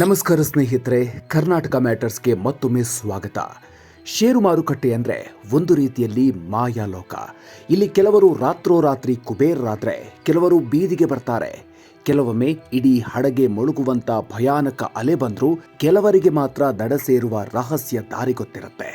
ನಮಸ್ಕಾರ ಸ್ನೇಹಿತರೆ, ಕರ್ನಾಟಕ ಮ್ಯಾಟರ್ಸ್ಗೆ ಮತ್ತೊಮ್ಮೆ ಸ್ವಾಗತ. ಷೇರು ಮಾರುಕಟ್ಟೆ ಅಂದರೆ ಒಂದು ರೀತಿಯಲ್ಲಿ ಮಾಯಾಲೋಕ. ಇಲ್ಲಿ ಕೆಲವರು ರಾತ್ರೋರಾತ್ರಿ ಕುಬೇರರಾದರೆ, ಕೆಲವರು ಬೀದಿಗೆ ಬರ್ತಾರೆ. ಕೆಲವೊಮ್ಮೆ ಇಡೀ ಹಡಗೆ ಮುಳುಗುವಂಥ ಭಯಾನಕ ಅಲೆ ಬಂದರೂ ಕೆಲವರಿಗೆ ಮಾತ್ರ ದಡ ಸೇರುವ ರಹಸ್ಯ ದಾರಿ ಗೊತ್ತಿರುತ್ತೆ.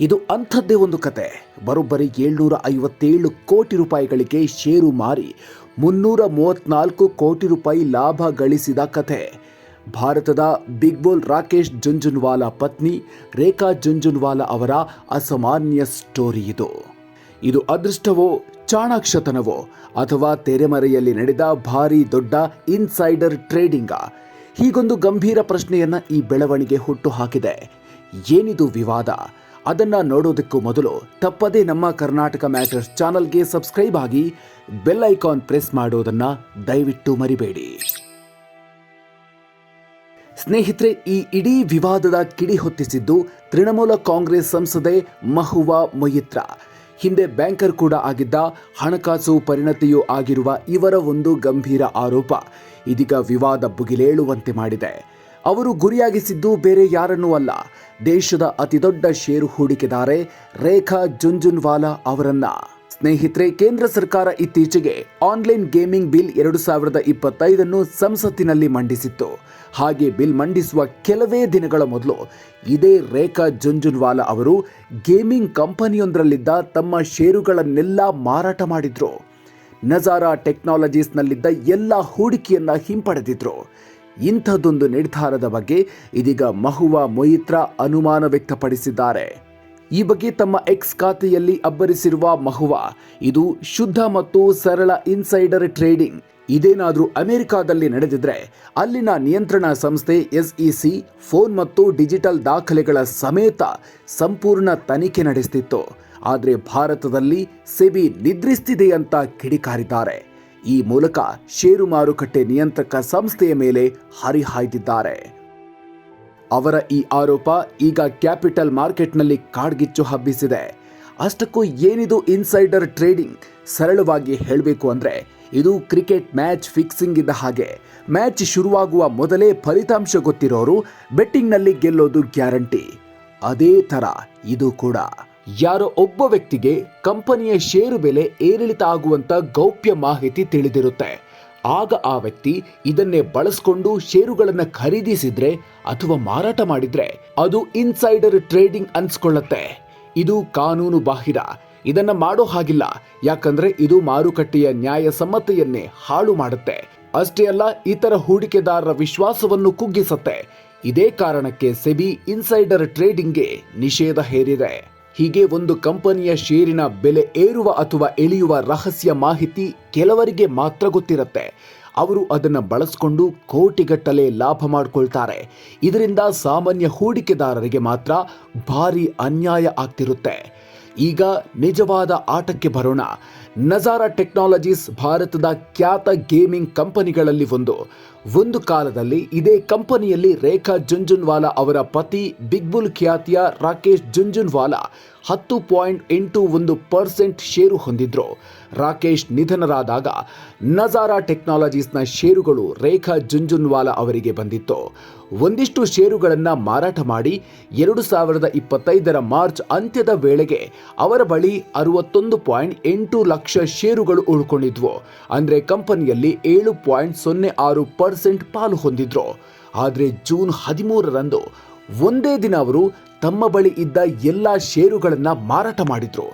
ಇದು ಅಂಥದ್ದೇ ಒಂದು ಕತೆ. ಬರೋಬ್ಬರಿ ಏಳ್ನೂರ ಐವತ್ತೇಳು ಕೋಟಿ ರೂಪಾಯಿಗಳಿಗೆ ಷೇರು ಮಾರಿ ಮುನ್ನೂರ ಮೂವತ್ನಾಲ್ಕು ಕೋಟಿ ರೂಪಾಯಿ ಲಾಭ ಗಳಿಸಿದ ಕತೆ ಭಾರತದ ಬಿಗ್ ಬೋಲ್ ರಾಕೇಶ್ ಜುಂಜುನ್ವಾಲಾ ಪತ್ನಿ ರೇಖಾ ಜುಂಜುನ್ವಾಲಾ ಅವರ ಅಸಾಮಾನ್ಯ ಸ್ಟೋರಿ ಇದು. ಇದು ಅದೃಷ್ಟವೋ, ಚಾಣಾಕ್ಷತನವೋ, ಅಥವಾ ತೆರೆಮರೆಯಲ್ಲಿ ನಡೆದ ಭಾರಿ ದೊಡ್ಡ ಇನ್ಸೈಡರ್ ಟ್ರೇಡಿಂಗ? ಹೀಗೊಂದು ಗಂಭೀರ ಪ್ರಶ್ನೆಯನ್ನ ಈ ಬೆಳವಣಿಗೆ ಹುಟ್ಟು ಹಾಕಿದೆ ಏನಿದು ವಿವಾದ? ಅದನ್ನ ನೋಡೋದಕ್ಕೂ ಮೊದಲು ತಪ್ಪದೇ ನಮ್ಮ ಕರ್ನಾಟಕ ಮ್ಯಾಟರ್ಸ್ ಚಾನಲ್ಗೆ ಸಬ್ಸ್ಕ್ರೈಬ್ ಆಗಿ ಬೆಲ್ ಐಕಾನ್ ಪ್ರೆಸ್ ಮಾಡೋದನ್ನ ದಯವಿಟ್ಟು ಮರಿಬೇಡಿ. ಸ್ನೇಹಿತರೆ, ಈ ಇಡೀ ವಿವಾದದ ಕಿಡಿ ಹೊತ್ತಿಸಿದ್ದು ತೃಣಮೂಲ ಕಾಂಗ್ರೆಸ್ ಸಂಸದೆ ಮಹುವಾ ಮೊಯಿತ್ರಾ. ಹಿಂದೆ ಬ್ಯಾಂಕರ್ ಕೂಡ ಆಗಿದ್ದ ಹಣಕಾಸು ಪರಿಣತಿಯೂ ಆಗಿರುವ ಇವರ ಒಂದು ಗಂಭೀರ ಆರೋಪ. ಇದೀಗ ವಿವಾದ ಬುಗಿಲೇಳುವಂತೆ ಮಾಡಿದೆ. ಅವರು ಗುರಿಯಾಗಿಸಿದ್ದು ಬೇರೆ ಯಾರನ್ನೂ ಅಲ್ಲ. ದೇಶದ ಅತಿದೊಡ್ಡ ಷೇರು ಹೂಡಿಕೆದಾರೆ ರೇಖಾ ಜುಂಜುನ್ವಾಲಾ ಅವರನ್ನ. ಸ್ನೇಹಿತರೆ, ಕೇಂದ್ರ ಸರ್ಕಾರ ಇತ್ತೀಚೆಗೆ ಆನ್ಲೈನ್ ಗೇಮಿಂಗ್ ಬಿಲ್ ಎರಡು ಸಾವಿರದ ಇಪ್ಪತ್ತೈದನ್ನು ಸಂಸತ್ತಿನಲ್ಲಿ ಮಂಡಿಸಿತ್ತು. ಹಾಗೆ ಬಿಲ್ ಮಂಡಿಸುವ ಕೆಲವೇ ದಿನಗಳ ಮೊದಲು ಇದೇ ರೇಖಾ ಜುಂಜುನ್ವಾಲಾ ಅವರು ಗೇಮಿಂಗ್ ಕಂಪನಿಯೊಂದರಲ್ಲಿದ್ದ ತಮ್ಮ ಷೇರುಗಳನ್ನೆಲ್ಲ ಮಾರಾಟ ಮಾಡಿದ್ರು. ನಜಾರಾ ಟೆಕ್ನಾಲಜೀಸ್ನಲ್ಲಿದ್ದ ಎಲ್ಲ ಹೂಡಿಕೆಯನ್ನ ಹಿಂಪಡೆದಿದ್ರು. ಇಂಥದ್ದೊಂದು ನಿರ್ಧಾರದ ಬಗ್ಗೆ ಇದೀಗ ಮಹುವಾ ಮೊಯಿತ್ರಾ ಅನುಮಾನ ವ್ಯಕ್ತಪಡಿಸಿದ್ದಾರೆ. ಈ ಬಗ್ಗೆ ತಮ್ಮ ಎಕ್ಸ್ ಖಾತೆಯಲ್ಲಿ ಅಬ್ಬರಿಸಿರುವ ಮಹುವಾ, ಇದು ಶುದ್ಧ ಮತ್ತು ಸರಳ ಇನ್ಸೈಡರ್ ಟ್ರೇಡಿಂಗ್ ಇದೇನಾದರೂ ಅಮೆರಿಕಾದಲ್ಲಿ ನಡೆದಿದ್ರೆ ಅಲ್ಲಿನ ನಿಯಂತ್ರಣ ಸಂಸ್ಥೆ ಎಸ್ಇಸಿ ಫೋನ್ ಮತ್ತು ಡಿಜಿಟಲ್ ದಾಖಲೆಗಳ ಸಮೇತ ಸಂಪೂರ್ಣ ತನಿಖೆ ನಡೆಸ್ತಿತ್ತು. ಆದರೆ ಭಾರತದಲ್ಲಿ ಸೆಬಿ ನಿದ್ರಿಸ್ತಿದೆ ಅಂತ ಕಿಡಿಕಾರಿದ್ದಾರೆ. ಈ ಮೂಲಕ ಷೇರು ಮಾರುಕಟ್ಟೆ ನಿಯಂತ್ರಕ ಸಂಸ್ಥೆಯ ಮೇಲೆ ಹರಿಹಾಯ್ದಿದ್ದಾರೆ. ಅವರ ಈ ಆರೋಪ ಈಗ ಕ್ಯಾಪಿಟಲ್ ಮಾರ್ಕೆಟ್ನಲ್ಲಿ ಕಾಡ್ಗಿಚ್ಚು ಹಬ್ಬಿಸಿದೆ. ಅಷ್ಟಕ್ಕೂ ಏನಿದು ಇನ್ಸೈಡರ್ ಟ್ರೇಡಿಂಗ್? ಸರಳವಾಗಿ ಹೇಳಬೇಕು ಅಂದರೆ ಇದು ಕ್ರಿಕೆಟ್ ಮ್ಯಾಚ್ ಫಿಕ್ಸಿಂಗ್ ಇದ್ದ ಹಾಗೆ. ಮ್ಯಾಚ್ ಶುರುವಾಗುವ ಮೊದಲೇ ಫಲಿತಾಂಶ ಗೊತ್ತಿರೋರು ಬೆಟ್ಟಿಂಗ್ನಲ್ಲಿ ಗೆಲ್ಲೋದು ಗ್ಯಾರಂಟಿ. ಅದೇ ಥರ ಇದು ಕೂಡ. ಯಾರೋ ಒಬ್ಬ ವ್ಯಕ್ತಿಗೆ ಕಂಪನಿಯ ಷೇರು ಬೆಲೆ ಏರಿಳಿತ ಆಗುವಂಥ ಗೌಪ್ಯ ಮಾಹಿತಿ ತಿಳಿದಿರುತ್ತೆ. ಆಗ ಆ ವ್ಯಕ್ತಿ ಇದನ್ನೇ ಬಳಸ್ಕೊಂಡು ಷೇರುಗಳನ್ನ ಖರೀದಿಸಿದ್ರೆ ಅಥವಾ ಮಾರಾಟ ಮಾಡಿದ್ರೆ ಅದು ಇನ್ಸೈಡರ್ ಟ್ರೇಡಿಂಗ್ ಅನ್ಸ್ಕೊಳ್ಳತ್ತೆ. ಇದು ಕಾನೂನು ಬಾಹಿರ. ಇದನ್ನ ಮಾಡೋ ಹಾಗಿಲ್ಲ. ಯಾಕಂದ್ರೆ ಇದು ಮಾರುಕಟ್ಟೆಯ ನ್ಯಾಯಸಮ್ಮತೆಯನ್ನೇ ಹಾಳು ಮಾಡುತ್ತೆ. ಅಷ್ಟೇ ಅಲ್ಲ, ಇತರ ಹೂಡಿಕೆದಾರರ ವಿಶ್ವಾಸವನ್ನು ಕುಗ್ಗಿಸತ್ತೆ. ಇದೇ ಕಾರಣಕ್ಕೆ ಸೆಬಿ ಇನ್ಸೈಡರ್ ಟ್ರೇಡಿಂಗ್ಗೆ ನಿಷೇಧ ಹೇರಿದೆ. ಹೀಗೆ ಒಂದು ಕಂಪನಿಯ ಷೇರಿನ ಬೆಲೆ ಏರುವ ಅಥವಾ ಇಳಿಯುವ ರಹಸ್ಯ ಮಾಹಿತಿ ಕೆಲವರಿಗೆ ಮಾತ್ರ ಗೊತ್ತಿರುತ್ತೆ. ಅವರು ಅದನ್ನು ಬಳಸಿಕೊಂಡು ಕೋಟಿಗಟ್ಟಲೆ ಲಾಭ ಮಾಡಿಕೊಳ್ತಾರೆ. ಇದರಿಂದ ಸಾಮಾನ್ಯ ಹೂಡಿಕೆದಾರರಿಗೆ ಮಾತ್ರ ಭಾರಿ ಅನ್ಯಾಯ ಆಗ್ತಿರುತ್ತೆ. ಈಗ ನಿಜವಾದ ಆಟಕ್ಕೆ ಬರೋಣ. ನಜಾರಾ ಟೆಕ್ನಾಲಜೀಸ್ ಭಾರತದ ಖ್ಯಾತ ಗೇಮಿಂಗ್ ಕಂಪನಿಗಳಲ್ಲಿ ಒಂದು. ಒಂದು ಕಾಲದಲ್ಲಿ ಇದೇ ಕಂಪನಿಯಲ್ಲಿ ರೇಖಾ ಜುಂಜುನ್ವಾಲಾ ಅವರ ಪತಿ ಬಿಗ್ಬುಲ್ ಖ್ಯಾತಿಯ ರಾಕೇಶ್ ಜುಂಜುನ್ವಾಲಾ ಹತ್ತು ಪಾಯಿಂಟ್ ಎಂಟು ಒಂದು ಪರ್ಸೆಂಟ್ ಷೇರು ಹೊಂದಿದ್ರು. ರಾಕೇಶ್ ನಿಧನರಾದಾಗ ನಜಾರಾ ಟೆಕ್ನಾಲಜೀಸ್ನ ಷೇರುಗಳು ರೇಖಾ ಜುಂಜುನ್ವಾಲಾ ಅವರಿಗೆ ಬಂದಿತ್ತು. ಒಂದಿಷ್ಟು ಷೇರುಗಳನ್ನು ಮಾರಾಟ ಮಾಡಿ ಎರಡು ಸಾವಿರದ ಇಪ್ಪತ್ತೈದರ ಮಾರ್ಚ್ ಅಂತ್ಯದ ವೇಳೆಗೆ ಅವರ ಬಳಿ ಅರವತ್ತೊಂದು ಪಾಯಿಂಟ್ ಎಂಟು ಲಕ್ಷ ಷೇರುಗಳು ಉಳ್ಕೊಂಡಿದ್ವು. ಅಂದ್ರೆ ಕಂಪನಿಯಲ್ಲಿ ಏಳು ಪಾಯಿಂಟ್ ಸೊನ್ನೆ ಆರು ಪರ್ಸೆಂಟ್ ಪಾಲು ಹೊಂದಿದ್ರು. ಆದರೆ ಜೂನ್ ಹದಿಮೂರರಂದು ಒಂದೇ ದಿನ ಅವರು ತಮ್ಮ ಬಳಿ ಇದ್ದ ಎಲ್ಲ ಷೇರುಗಳನ್ನು ಮಾರಾಟ ಮಾಡಿದ್ರು.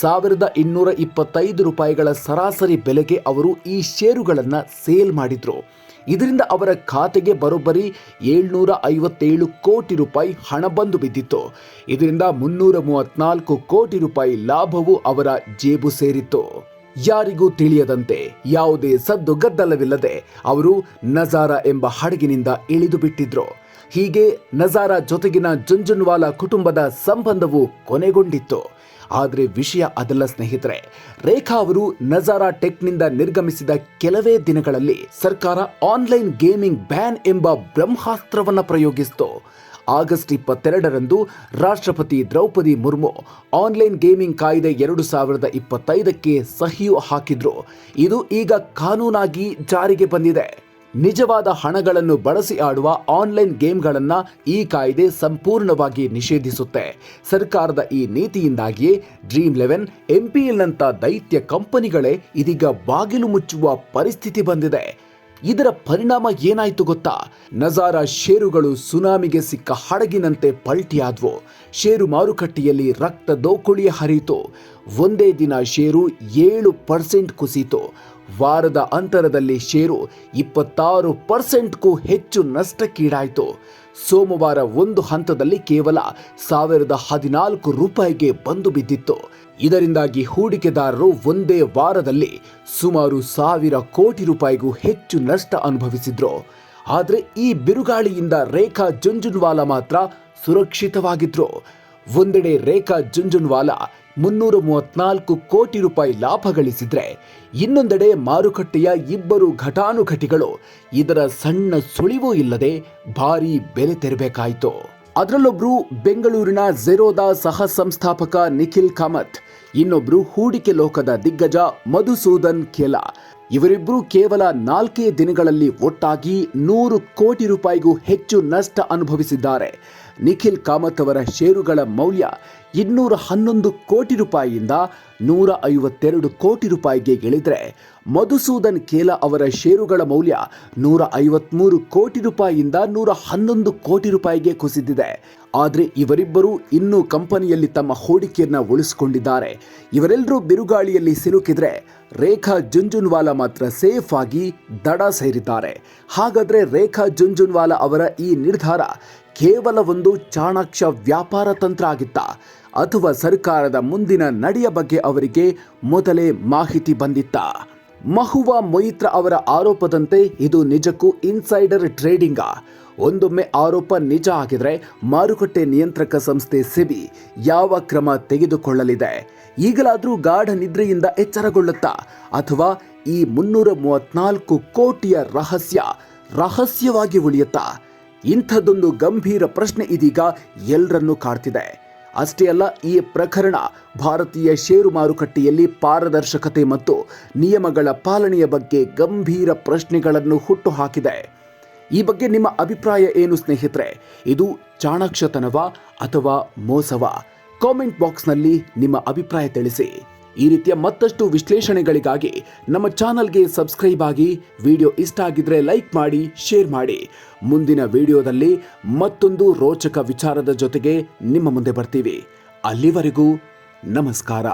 ಸಾವಿರದ ಇನ್ನೂರ ಇಪ್ಪತ್ತೈದು ರೂಪಾಯಿಗಳ ಸರಾಸರಿ ಬೆಲೆಗೆ ಅವರು ಈ ಷೇರುಗಳನ್ನು ಸೇಲ್ ಮಾಡಿದ್ರು. ಇದರಿಂದ ಅವರ ಖಾತೆಗೆ ಬರೋಬ್ಬರಿ ಏಳ್ನೂರ ಐವತ್ತೇಳು ಕೋಟಿ ರೂಪಾಯಿ ಹಣ ಬಂದು ಬಿದ್ದಿತ್ತು. ಇದರಿಂದ ಮುನ್ನೂರ ಮೂವತ್ನಾಲ್ಕು ಕೋಟಿ ರೂಪಾಯಿ ಲಾಭವು ಅವರ ಜೇಬು ಸೇರಿತ್ತು. ಯಾರಿಗೂ ತಿಳಿಯದಂತೆ ಯಾವುದೇ ಸದ್ದು ಗದ್ದಲವಿಲ್ಲದೆ ಅವರು ನಜಾರಾ ಎಂಬ ಹಡಗಿನಿಂದ ಇಳಿದು ಬಿಟ್ಟಿದ್ರು. ಹೀಗೆ ನಜಾರಾ ಜೊತೆಗಿನ ಜುಂಜುನ್ವಾಲಾ ಕುಟುಂಬದ ಸಂಬಂಧವು ಕೊನೆಗೊಂಡಿತ್ತು. ಆದರೆ ವಿಷಯ ಅದಲ್ಲ ಸ್ನೇಹಿತರೆ. ರೇಖಾ ಅವರು ನಜಾರಾ ಟೆಕ್ನಿಂದ ನಿರ್ಗಮಿಸಿದ ಕೆಲವೇ ದಿನಗಳಲ್ಲಿ ಸರ್ಕಾರ ಆನ್ಲೈನ್ ಗೇಮಿಂಗ್ ಬ್ಯಾನ್ ಎಂಬ ಬ್ರಹ್ಮಾಸ್ತ್ರವನ್ನು ಪ್ರಯೋಗಿಸಿತು. ಆಗಸ್ಟ್ ಇಪ್ಪತ್ತೆರಡರಂದು ರಾಷ್ಟ್ರಪತಿ ದ್ರೌಪದಿ ಮುರ್ಮು ಆನ್ಲೈನ್ ಗೇಮಿಂಗ್ ಕಾಯ್ದೆ ಎರಡು ಸಾವಿರದ ಇಪ್ಪತ್ತೈದಕ್ಕೆ ಸಹಿಯು ಹಾಕಿದ್ರು. ಇದು ಈಗ ಕಾನೂನಾಗಿ ಜಾರಿಗೆ ಬಂದಿದೆ. ನಿಜವಾದ ಹಣಗಳನ್ನು ಬಳಸಿ ಆಡುವ ಆನ್ಲೈನ್ ಗೇಮ್ಗಳನ್ನು ಈ ಕಾಯ್ದೆ ಸಂಪೂರ್ಣವಾಗಿ ನಿಷೇಧಿಸುತ್ತೆ. ಸರ್ಕಾರದ ಈ ನೀತಿಯಿಂದಾಗಿಯೇ ಡ್ರೀಮ್ ಲೆವೆನ್, ಎಂಪಿಎಲ್ನಂಥ ದೈತ್ಯ ಕಂಪನಿಗಳೇ ಇದೀಗ ಬಾಗಿಲು ಮುಚ್ಚುವ ಪರಿಸ್ಥಿತಿ ಬಂದಿದೆ. ಇದರ ಪರಿಣಾಮ ಏನಾಯ್ತು ಗೊತ್ತಾ? ನಜಾರ ಷೇರುಗಳು ಸುನಾಮಿಗೆ ಸಿಕ್ಕ ಹಡಗಿನಂತೆ ಪಲ್ಟಿಯಾದ್ವು. ಷೇರು ಮಾರುಕಟ್ಟೆಯಲ್ಲಿ ರಕ್ತ ದೋಕುಳಿಯ ಹರಿಯಿತು. ಒಂದೇ ದಿನ ಷೇರು ಏಳು ಪರ್ಸೆಂಟ್ ಕುಸಿತು ವಾರದ ಅಂತರದಲ್ಲಿ ಷೇರು ಇಪ್ಪತ್ತಾರು ಪರ್ಸೆಂಟ್ಗೂ ಹೆಚ್ಚು ನಷ್ಟಕ್ಕೀಡಾಯಿತು. ಸೋಮವಾರ ಒಂದು ಹಂತದಲ್ಲಿ ಕೇವಲ ಸಾವಿರದ ಹದಿನಾಲ್ಕು ರೂಪಾಯಿಗೆ ಬಂದು ಬಿದ್ದಿತ್ತು. ಇದರಿಂದಾಗಿ ಹೂಡಿಕೆದಾರರು ಒಂದೇ ವಾರದಲ್ಲಿ ಸುಮಾರು ಸಾವಿರ ಕೋಟಿ ರೂಪಾಯಿಗೂ ಹೆಚ್ಚು ನಷ್ಟ ಅನುಭವಿಸಿದ್ರು. ಆದರೆ ಈ ಬಿರುಗಾಳಿಯಿಂದ ರೇಖಾ ಜುಂಜುನ್ವಾಲಾ ಮಾತ್ರ ಸುರಕ್ಷಿತವಾಗಿದ್ರು. ಒಂದೆಡೆ ರೇಖಾ ಜುಂಜುನ್ವಾಲಾ ಮುನ್ನೂರ ಮೂವತ್ನಾಲ್ಕು ಕೋಟಿ ರೂಪಾಯಿ ಲಾಭ ಗಳಿಸಿದ್ರೆ, ಇನ್ನೊಂದೆಡೆ ಮಾರುಕಟ್ಟೆಯ ಇಬ್ಬರು ಘಟಾನುಘಟಿಗಳು ಇದರ ಸಣ್ಣ ಸುಳಿವೂ ಇಲ್ಲದೆ ಭಾರೀ ಬೆಲೆ ತೆರಬೇಕಾಯಿತು. ಅದರಲ್ಲೊಬ್ರು ಬೆಂಗಳೂರಿನ ಝೆರೋದ ಸಹ ಸಂಸ್ಥಾಪಕ ನಿಖಿಲ್ ಕಾಮತ್, ಇನ್ನೊಬ್ರು ಹೂಡಿಕೆ ಲೋಕದ ದಿಗ್ಗಜ ಮಧುಸೂದನ್ ಖೇಲ. ಇವರಿಬ್ಬರು ಕೇವಲ ನಾಲ್ಕೇ ದಿನಗಳಲ್ಲಿ ಒಟ್ಟಾಗಿ ನೂರು ಕೋಟಿ ರೂಪಾಯಿಗೂ ಹೆಚ್ಚು ನಷ್ಟ ಅನುಭವಿಸಿದ್ದಾರೆ. ನಿಖಿಲ್ ಕಾಮತ್ ಅವರ ಷೇರುಗಳ ಮೌಲ್ಯ ಇನ್ನೂರ ಹನ್ನೊಂದು ಕೋಟಿ ರೂಪಾಯಿಯಿಂದ ನೂರ ಐವತ್ತೆರಡು ಕೋಟಿ ರೂಪಾಯಿಗೆ ಇಳಿದ್ರೆ ಮಧುಸೂದನ್ ಕೇಲ ಅವರ ಷೇರುಗಳ ಮೌಲ್ಯ ನೂರ ಐವತ್ಮೂರು ಕೋಟಿ ರೂಪಾಯಿಯಿಂದ ನೂರ ಹನ್ನೊಂದು ಕೋಟಿ ರೂಪಾಯಿಗೆ ಕುಸಿದಿದೆ. ಆದರೆ ಇವರಿಬ್ಬರು ಇನ್ನೂ ಕಂಪನಿಯಲ್ಲಿ ತಮ್ಮ ಹೂಡಿಕೆಯನ್ನು ಉಳಿಸಿಕೊಂಡಿದ್ದಾರೆ. ಇವರೆಲ್ಲರೂ ಬಿರುಗಾಳಿಯಲ್ಲಿ ಸಿಲುಕಿದ್ರೆ ರೇಖಾ ಜುಂಜುನ್ವಾಲಾ ಮಾತ್ರ ಸೇಫ್ ಆಗಿ ದಡ ಸೇರಿದ್ದಾರೆ. ಹಾಗಾದ್ರೆ ರೇಖಾ ಜುಂಜುನ್ವಾಲಾ ಅವರ ಈ ನಿರ್ಧಾರ ಕೇವಲ ಒಂದು ಚಾಣಾಕ್ಷ ವ್ಯಾಪಾರ ತಂತ್ರ ಆಗಿತ್ತ. ಅಥವಾ ಸರ್ಕಾರದ ಮುಂದಿನ ನಡೆಯ ಬಗ್ಗೆ ಅವರಿಗೆ ಮೊದಲೇ ಮಾಹಿತಿ ಬಂದಿತ್ತ. ಮಹುವಾ ಮೊಯಿತ್ರ ಅವರ ಆರೋಪದಂತೆ ಇದು ನಿಜಕ್ಕೂ ಇನ್ಸೈಡರ್ ಟ್ರೇಡಿಂಗಾ. ಒಂದೊಮ್ಮೆ ಆರೋಪ ನಿಜ ಆಗಿದ್ರೆ ಮಾರುಕಟ್ಟೆ ನಿಯಂತ್ರಕ ಸಂಸ್ಥೆ ಸೆಬಿ ಯಾವ ಕ್ರಮ ತೆಗೆದುಕೊಳ್ಳಲಿದೆ? ಈಗಲಾದರೂ ಗಾಢ ನಿದ್ರೆಯಿಂದ ಎಚ್ಚರಗೊಳ್ಳುತ್ತಾ. ಅಥವಾ ಈ ಮುನ್ನೂರ ಮೂವತ್ನಾಲ್ಕು ಕೋಟಿಯ ರಹಸ್ಯ ರಹಸ್ಯವಾಗಿ ಉಳಿಯುತ್ತಾ. ಇಂಥದ್ದೊಂದು ಗಂಭೀರ ಪ್ರಶ್ನೆ ಇದೀಗ ಎಲ್ಲರನ್ನೂ ಕಾಡ್ತಿದೆ. ಅಷ್ಟೇ ಅಲ್ಲ, ಈ ಪ್ರಕರಣ ಭಾರತೀಯ ಷೇರು ಮಾರುಕಟ್ಟೆಯಲ್ಲಿ ಪಾರದರ್ಶಕತೆ ಮತ್ತು ನಿಯಮಗಳ ಪಾಲನೆಯ ಬಗ್ಗೆ ಗಂಭೀರ ಪ್ರಶ್ನೆಗಳನ್ನು ಹುಟ್ಟುಹಾಕಿದೆ. ಈ ಬಗ್ಗೆ ನಿಮ್ಮ ಅಭಿಪ್ರಾಯ ಏನು ಸ್ನೇಹಿತರೆ? ಇದು ಚಾಣಾಕ್ಷತನವ ಅಥವಾ ಮೋಸವ? ಕಾಮೆಂಟ್ ಬಾಕ್ಸ್ನಲ್ಲಿ ನಿಮ್ಮ ಅಭಿಪ್ರಾಯ ತಿಳಿಸಿ. ಈ ರೀತಿಯ ಮತ್ತಷ್ಟು ವಿಶ್ಲೇಷಣೆಗಳಿಗಾಗಿ ನಮ್ಮ ಚಾನಲ್ಗೆ ಸಬ್ಸ್ಕ್ರೈಬ್ ಆಗಿ ವಿಡಿಯೋ ಇಷ್ಟ ಆಗಿದ್ರೆ ಲೈಕ್ ಮಾಡಿ, ಶೇರ್ ಮಾಡಿ. ಮುಂದಿನ ವಿಡಿಯೋದಲ್ಲಿ ಮತ್ತೊಂದು ರೋಚಕ ವಿಚಾರದ ಜೊತೆಗೆ ನಿಮ್ಮ ಮುಂದೆ ಬರ್ತೀವಿ. ಅಲ್ಲಿವರೆಗೂ ನಮಸ್ಕಾರ.